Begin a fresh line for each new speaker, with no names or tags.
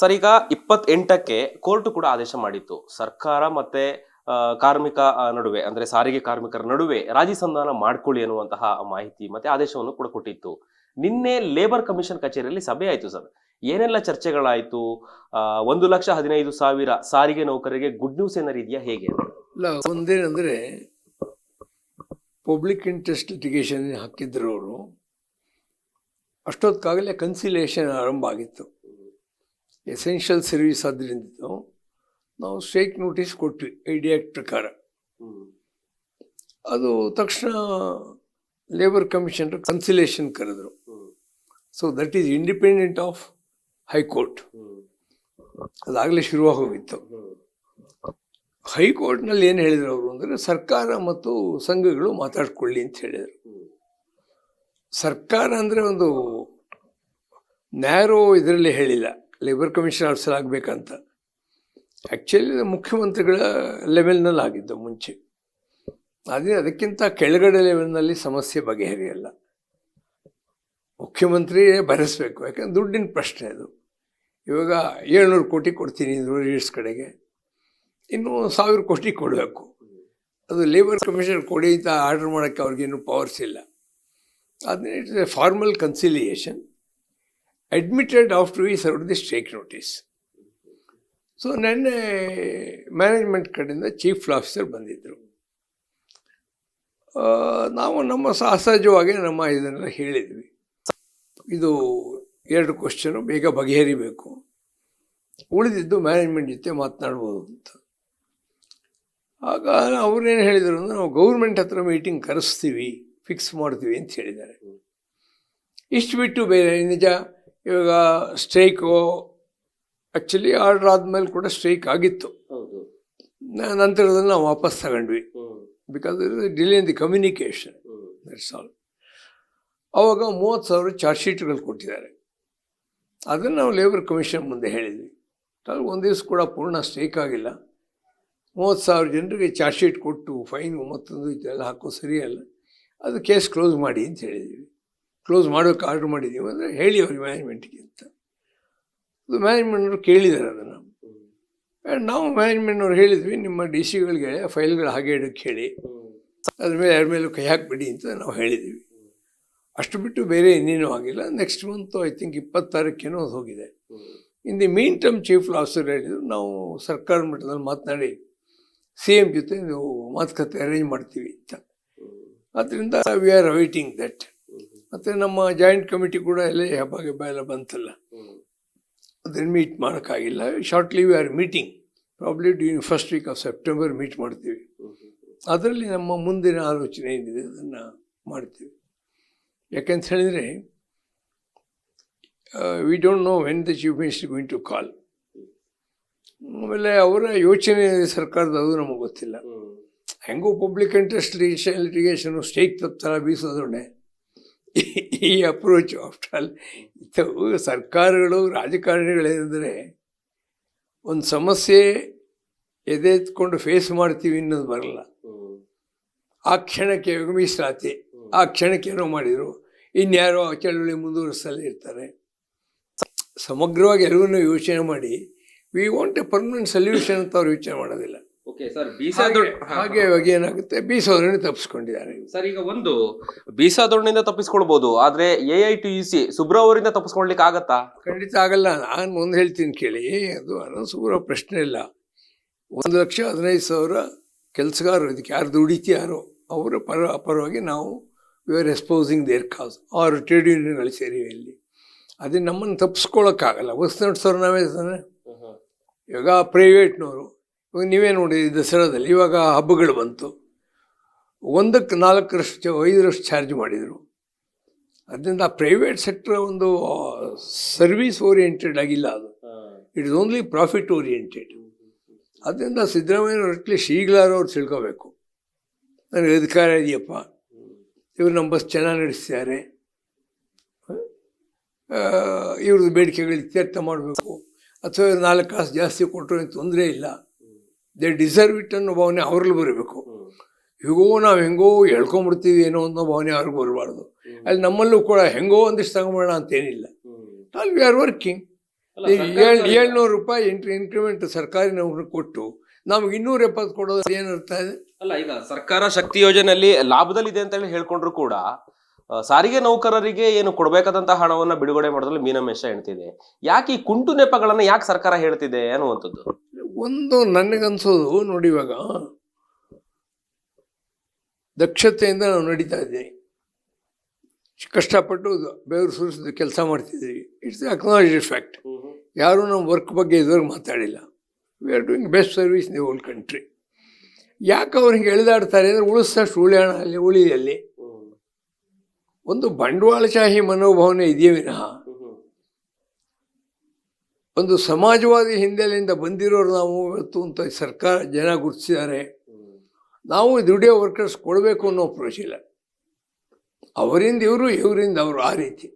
Sir ಈಗ ಇಪ್ಪತ್ತೆಂಟಕ್ಕೆ court ಕೂಡ ಆದೇಶ ಮಾಡಿತ್ತು. ಸರ್ಕಾರ ಮತ್ತೆ ಕಾರ್ಮಿಕ ನಡುವೆ, ಅಂದ್ರೆ ಸಾರಿಗೆ ಕಾರ್ಮಿಕರ ನಡುವೆ ರಾಜಿ ಸಂಧಾನ ಮಾಡ್ಕೊಳ್ಳಿ ಅನ್ನುವಂತಹ ಮಾಹಿತಿ ಮತ್ತೆ ಆದೇಶವನ್ನು ಕೂಡ ಕೊಟ್ಟಿತ್ತು. ನಿನ್ನೆ ಲೇಬರ್ ಕಮಿಷನ್ ಕಚೇರಿಯಲ್ಲಿ ಸಭೆ ಆಯ್ತು ಸರ್. ಏನೆಲ್ಲ ಚರ್ಚೆಗಳಾಯ್ತು? ಒಂದು ಲಕ್ಷ ಹದಿನೈದು ಸಾವಿರ ಸಾರಿಗೆ ನೌಕರರಿಗೆ ಗುಡ್ ನ್ಯೂಸ್ ಏನಾರು ಇದೆಯಾ? ಹೇಗೆ?
ಇಲ್ಲ, ಒಂದೇನೆಂದರೆ ಪಬ್ಲಿಕ್ ಇಂಟ್ರೆಸ್ಟ್ ಲಿಟಿಗೇಷನ್ ಹಾಕಿದ್ರು ಅವರು. ಅಷ್ಟೊತ್ತಾಗಲೇ ಕನ್ಸಿಲೇಷನ್ ಆರಂಭ ಆಗಿತ್ತು. ಎಸೆನ್ಷಿಯಲ್ ಸರ್ವಿಸ್ ಆದ್ರಿಂದ ನಾವು ಸ್ಟ್ರೈಕ್ ನೋಟಿಸ್ ಕೊಟ್ವಿ ಐಡಿ ಆ್ಯಕ್ಟ್ ಪ್ರಕಾರ. ಅದು ತಕ್ಷಣ ಲೇಬರ್ ಕಮಿಷನರ್ ಕನ್ಸಿಲೇಷನ್ ಕರೆದ್ರು. So that is independent of high court ಅದಾಗಲೇ ಶುರುವಾಗಿ ಹೋಗಿತ್ತು ಹೈಕೋರ್ಟ್ನಲ್ಲಿ ಏನು ಹೇಳಿದರು ಅವರು ಅಂದರೆ ಸರ್ಕಾರ ಮತ್ತು ಸಂಘಗಳು ಮಾತಾಡ್ಕೊಳ್ಳಿ ಅಂತ ಹೇಳಿದರು. ಸರ್ಕಾರ ಅಂದರೆ ಒಂದು ನ್ಯಾರೋ ಇದರಲ್ಲಿ ಹೇಳಿಲ್ಲ. ಲೇಬರ್ ಕಮಿಷನ್ ಆಫೀಸರ್ ಆಗಬೇಕಂತ. ಆ್ಯಕ್ಚುಲಿ ಮುಖ್ಯಮಂತ್ರಿಗಳ ಲೆವೆಲ್ನಲ್ಲಿ ಆಗಿದ್ದು ಮುಂಚೆ. ಆದರೆ ಅದಕ್ಕಿಂತ ಕೆಳಗಡೆ ಲೆವೆಲ್ನಲ್ಲಿ ಸಮಸ್ಯೆ ಬಗೆಹರಿಯಲ್ಲ. ಮುಖ್ಯಮಂತ್ರಿಯೇ ಭರಿಸ್ಬೇಕು, ಯಾಕಂದ್ರೆ ದುಡ್ಡಿನ ಪ್ರಶ್ನೆ ಅದು. ಇವಾಗ ಏಳ್ನೂರು ಕೋಟಿ ಕೊಡ್ತೀನಿ ರೀಡ್ಸ್ ಕಡೆಗೆ. ಇನ್ನೂ ಸಾವಿರ ಕೋಟಿ ಕೊಡಬೇಕು. ಅದು ಲೇಬರ್ ಕಮಿಷನ್ ಕೊಡಿ ಅಂತ ಆರ್ಡರ್ ಮಾಡೋಕ್ಕೆ ಅವ್ರಿಗೇನು ಪವರ್ಸ್ ಇಲ್ಲ. ಅದನ್ನ it's a formal conciliation admitted after we serve the strike notice so ನೆನ್ನೆ ಮ್ಯಾನೇಜ್ಮೆಂಟ್ ಕಡೆಯಿಂದ ಚೀಫ್ ಆಫೀಸರ್ ಬಂದಿದ್ದರು ನಾವು ನಮ್ಮ ಸಹಜವಾಗಿ ನಮ್ಮ ಇದನ್ನೆಲ್ಲ ಹೇಳಿದ್ವಿ. ಇದು ಎರಡು ಕ್ವಶನು ಬೇಗ ಬಗೆಹರಿಬೇಕು. ಉಳಿದಿದ್ದು ಮ್ಯಾನೇಜ್ಮೆಂಟ್ ಜೊತೆ ಮಾತನಾಡ್ಬೋದು ಅಂತ. ಆಗ ಅವ್ರೇನು ಹೇಳಿದರು ಅಂದರೆ, ನಾವು ಗೌರ್ಮೆಂಟ್ ಹತ್ರ ಮೀಟಿಂಗ್ ಕರೆಸ್ತೀವಿ ಫಿಕ್ಸ್ ಮಾಡ್ತೀವಿ ಅಂತ ಹೇಳಿದ್ದಾರೆ. ಇಷ್ಟು ಬಿಟ್ಟು ಬೇರೆ ನಿಜ? ಇವಾಗ ಸ್ಟ್ರೈಕು ಆ್ಯಕ್ಚುಲಿ ಆರ್ಡ್ರ್ ಆದಮೇಲೆ ಕೂಡ ಸ್ಟ್ರೈಕ್ ಆಗಿತ್ತು. ನಂತರದಲ್ಲಿ ನಾವು ವಾಪಸ್ ತಗೊಂಡ್ವಿ. Because delay in the communication that's all ಅವಾಗ ಮೂವತ್ತು ಸಾವಿರ ಚಾರ್ಜ್ ಶೀಟ್ಗಳು ಕೊಟ್ಟಿದ್ದಾರೆ. ಅದನ್ನು ನಾವು ಲೇಬರ್ ಕಮಿಷನ್ ಮುಂದೆ ಹೇಳಿದ್ವಿ. ಒಂದು ದಿವಸ ಕೂಡ ಪೂರ್ಣ ಸ್ಟ್ರೈಕ್ ಆಗಿಲ್ಲ. ಮೂವತ್ತು ಸಾವಿರ ಜನರಿಗೆ ಚಾರ್ಜ್ ಶೀಟ್ ಕೊಟ್ಟು ಫೈನ್ ಮತ್ತೊಂದು ಇದೆಲ್ಲ ಹಾಕೋ ಸರಿಯಲ್ಲ. ಅದು ಕೇಸ್ ಕ್ಲೋಸ್ ಮಾಡಿ ಅಂತ ಹೇಳಿದ್ದೀವಿ ಕ್ಲೋಸ್ ಮಾಡೋಕ್ಕೆ ಆರ್ಡ್ರ್ ಮಾಡಿದ್ದೀವಿ ಅಂದರೆ ಹೇಳಿ ಅವ್ರಿಗೆ ಮ್ಯಾನೇಜ್ಮೆಂಟ್ಗೆ ಅಂತ. ಅದು ಮ್ಯಾನೇಜ್ಮೆಂಟ್ನವ್ರು ಕೇಳಿದ್ದಾರೆ ಅದನ್ನು. ನಾವು ಮ್ಯಾನೇಜ್ಮೆಂಟ್ನವ್ರು ಹೇಳಿದ್ವಿ ನಿಮ್ಮ ಡಿ ಸಿಗಳಿಗೆ ಫೈಲ್ಗಳು ಹಾಗೆ ಇಡೋಕ್ಕೆ ಹೇಳಿ. ಅದ್ರ ಮೇಲೆ ಯಾರ ಮೇಲೂ ಕೈ ಹಾಕಿಬಿಡಿ ಅಂತ ನಾವು ಹೇಳಿದ್ದೀವಿ ಅಷ್ಟು ಬಿಟ್ಟು ಬೇರೆ ಇನ್ನೇನೂ ಆಗಿಲ್ಲ. ನೆಕ್ಸ್ಟ್ ಮಂತು ಐ ಥಿಂಕ್ ಇಪ್ಪತ್ತಾರಕ್ಕೇನೋ ಅದು ಹೋಗಿದೆ. In the mean term chief officer ಹೇಳಿದ್ರು ನಾವು ಸರ್ಕಾರ ಮಟ್ಟದಲ್ಲಿ ಮಾತನಾಡಿ ಸಿ ಎಂ ಜೊತೆ ನೀವು ಮಾತುಕತೆ ಅರೇಂಜ್ ಮಾಡ್ತೀವಿ ಅಂತ. ಅದರಿಂದ ವಿ ಆರ್ ಅವೈಟಿಂಗ್ ದಟ್ ಮತ್ತು ನಮ್ಮ ಜಾಯಿಂಟ್ ಕಮಿಟಿ ಕೂಡ ಎಲ್ಲ ಹಬ್ಬ ಗಿಬ್ಬ ಎಲ್ಲ ಬಂತಲ್ಲ ಅದನ್ನು ಮೀಟ್ ಮಾಡೋಕ್ಕಾಗಿಲ್ಲ. Shortly we are meeting probably during first week of September meet ಮಾಡ್ತೀವಿ. ಅದರಲ್ಲಿ ನಮ್ಮ ಮುಂದಿನ ಆಲೋಚನೆ ಏನಿದೆ ಅದನ್ನು ಮಾಡ್ತೀವಿ. ಯಾಕೆಂತ ಹೇಳಿದರೆ we don't know when the chief minister going to call ಆಮೇಲೆ ಅವರ ಯೋಚನೆ ಸರ್ಕಾರದ ಅದು ನಮಗೆ ಗೊತ್ತಿಲ್ಲ. ಹೆಂಗೋ public interest litigation litigation stake ಥರ ಬೀಸೋದೊಡೆ ಈ ಅಪ್ರೋಚ್ ಆಫ್ಟರ್ ಆಲ್ ಇದು ಸರ್ಕಾರಗಳು ರಾಜಕಾರಣಿಗಳೇನೆಂದರೆ ಒಂದು ಸಮಸ್ಯೆ ಎದೆತ್ಕೊಂಡು ಫೇಸ್ ಮಾಡ್ತೀವಿ ಅನ್ನೋದು ಬರಲ್ಲ. ಆ ಕ್ಷಣಕ್ಕೆ ಮೀಸಲಾತಿ ಆ ಕ್ಷಣಕ್ಕೆ ಏನೋ ಮಾಡಿದರು. ಇನ್ಯಾರೋ ಆ ಚಳವಳಿ ಮುಂದುವರಿಸಲೇ ಇರ್ತಾರೆ. ಸಮಗ್ರವಾಗಿ ಎಲ್ಲವನ್ನೂ ಯೋಚನೆ ಮಾಡಿ we want a permanent solution ಅಂತ ಅವ್ರು ಯೋಚನೆ ಮಾಡೋದಿಲ್ಲ.
ಓಕೆ ಸರ್
ಹಾಗೆ ಹಾಗೆ ಇವಾಗ ಏನಾಗುತ್ತೆ ಬೀಸೋದ್ರನ್ನ ತಪ್ಪಿಸ್ಕೊಂಡಿದ್ದಾರೆ
ಸರ್ ಈಗ ಒಂದು ಬೀಸಾದೊಡ್ಡಿನಿಂದ ತಪ್ಪಿಸ್ಕೊಳ್ಬಹುದು ಆದ್ರೆ A I T E C ಸುಬ್ರ ಅವರಿಂದ ತಪ್ಪಿಸ್ಕೊಳ್ಲಿಕ್ಕೆ ಆಗತ್ತಾ?
ಖಂಡಿತ ಆಗಲ್ಲ ನಾನು ಮುಂದೆ ಹೇಳ್ತೀನಿ ಕೇಳಿ ಅದು ಅನಸೂರ ಪ್ರಶ್ನೆ ಇಲ್ಲ. ಒಂದು ಲಕ್ಷ ಹದಿನೈದು ಸಾವಿರ ಕೆಲಸಗಾರರು ಇದಕ್ಕೆ ಯಾರು ದುಡಿತೀಯಾರೋ ಅವರ ಪರ ಪರವಾಗಿ ನಾವು we are exposing their cause are trade ಯೂನಿಯನ್ಗಳು ಸೇರಿವೆ ಇಲ್ಲಿ. ಅದೇ ನಮ್ಮನ್ನು ತಪ್ಪಿಸ್ಕೊಳ್ಳೋಕ್ಕಾಗಲ್ಲ ಹೊಸ ನಡೆಸೋರು ನಾವೇ ಇವಾಗ ಪ್ರೈವೇಟ್ನವರು ಇವಾಗ ನೀವೇ ನೋಡಿ ದಸರಾದಲ್ಲಿ ಇವಾಗ ಹಬ್ಬಗಳು ಬಂತು. ಒಂದಕ್ಕೆ ನಾಲ್ಕರಷ್ಟು ಐದರಷ್ಟು ಚಾರ್ಜ್ ಮಾಡಿದರು. ಅದರಿಂದ ಪ್ರೈವೇಟ್ ಸೆಕ್ಟರ್ ಒಂದು ಸರ್ವಿಸ್ ಓರಿಯೆಂಟೆಡ್ ಆಗಿಲ್ಲ ಅದು. It is only profit oriented ಅದರಿಂದ ಸಿದ್ದರಾಮಯ್ಯನವ್ರ ಅಟ್ಲೀಸ್ಟ್ ಈಗಲಾರು ಅವ್ರು ತಿಳ್ಕೋಬೇಕು. ನನಗೆ ಅಧಿಕಾರ ಇದೆಯಪ್ಪ. ಇವರು ನಮ್ಮ ಬಸ್ ಚೆನ್ನಾಗಿ ನಡೆಸ್ತಾರೆ ಇವ್ರದ್ದು ಬೇಡಿಕೆಗಳು ಇತ್ಯರ್ಥ ಮಾಡಬೇಕು. ಅಥವಾ ಇವ್ರು ನಾಲ್ಕು ಕಾಸು ಜಾಸ್ತಿ ಕೊಟ್ಟರು ತೊಂದರೆ ಇಲ್ಲ. ದೇ ಡಿಸರ್ವ್ ಇಟ್ ಅನ್ನೋ ಭಾವನೆ ಅವ್ರಲ್ಲಿ ಬರಬೇಕು. ಹೇಗೋ ನಾವು ಹೆಂಗೋ ಹೇಳ್ಕೊಂಬಿಡ್ತೀವಿ ಏನೋ ಅನ್ನೋ ಭಾವನೆ ಅವ್ರಿಗೆ ಬರಬಾರ್ದು. ಅಲ್ಲಿ ನಮ್ಮಲ್ಲೂ ಕೂಡ ಹೆಂಗೋ ಒಂದಿಷ್ಟು ತಗೊಂಬೋಣ ಅಂತೇನಿಲ್ಲ. ಅಲ್ಲಿ ವಿ ಆರ್ ವರ್ಕಿಂಗ್. ಏಳ್ ಏಳ್ನೂರು ರೂಪಾಯಿ ಇಂಟ್ರಿ ಇನ್ಕ್ರಿಮೆಂಟ್ ಸರ್ಕಾರಿ ನೌಕರಿ ಕೊಟ್ಟು ನಮ್ಗೆ ಇನ್ನೂರ ಎಪ್ಪತ್ತು ಕೊಡೋದು ಏನರ್ಥ ಇದೆ?
ಅಲ್ಲ ಈಗ ಸರ್ಕಾರ ಶಕ್ತಿ ಯೋಜನೆಯಲ್ಲಿ ಲಾಭದಲ್ಲಿದೆ ಅಂತ ಹೇಳಿ ಹೇಳ್ಕೊಂಡ್ರು ಕೂಡ ಸಾರಿಗೆ ನೌಕರರಿಗೆ ಏನು ಕೊಡಬೇಕಾದಂತಹ ಹಣವನ್ನ ಬಿಡುಗಡೆ ಮಾಡೋದ್ರಲ್ಲಿ ಮೀನಮೇಷ ಹೇಳ್ತಿದೆ ಯಾಕೆ ಈ ಕುಂಟು ನೆಪಗಳನ್ನ ಯಾಕೆ ಸರ್ಕಾರ ಹೇಳ್ತಿದೆ ಅನ್ನುವಂಥದ್ದು?
ಒಂದು ನನಗನ್ಸೋದು ನೋಡಿ ಇವಾಗ. ದಕ್ಷತೆಯಿಂದ ನಾವು ನಡೀತಾ ಇದ್ದೀವಿ ಕಷ್ಟಪಟ್ಟು ಬೆವರು ಸುರಿಸಿದ ಕೆಲಸ ಮಾಡ್ತಿದ್ದೀವಿ ಇಟ್ಸ್ ಅಕ್ನಾಲಜ್ ಫ್ಯಾಕ್ಟ್ ಯಾರೂ ನಮ್ಮ ವರ್ಕ್ ಬಗ್ಗೆ ಇದುವರೆಗೆ ಮಾತಾಡಿಲ್ಲ. We are doing best service the old country ಯಾಕೆ ಅವ್ರು ಹಿಂಗೆ ಎಳೆದಾಡ್ತಾರೆ ಅಂದರೆ ಉಳಿಸಷ್ಟು ಉಳಿಯೋಣ ಅಲ್ಲಿ ಉಳಿಯಲ್ಲಿ. ಒಂದು ಬಂಡವಾಳಶಾಹಿ ಮನೋಭಾವನೆ ಇದೆಯೇ ವಿನಃ. ಒಂದು ಸಮಾಜವಾದಿ ಹಿನ್ನೆಲೆಯಿಂದ ಬಂದಿರೋರು ನಾವು ಇವತ್ತು ಅಂತ ಸರ್ಕಾರ ಜನ ಗುರುತಿಸಿದ್ದಾರೆ. ನಾವು ದುಡಿಯೋ ವರ್ಕರ್ಸ್ ಕೊಡಬೇಕು ಅನ್ನೋ ಪ್ರೋಶಿಲ್ಲ ಅವರಿಂದ ಇವರು, ಇವರಿಂದ ಅವರು ಆ ರೀತಿ.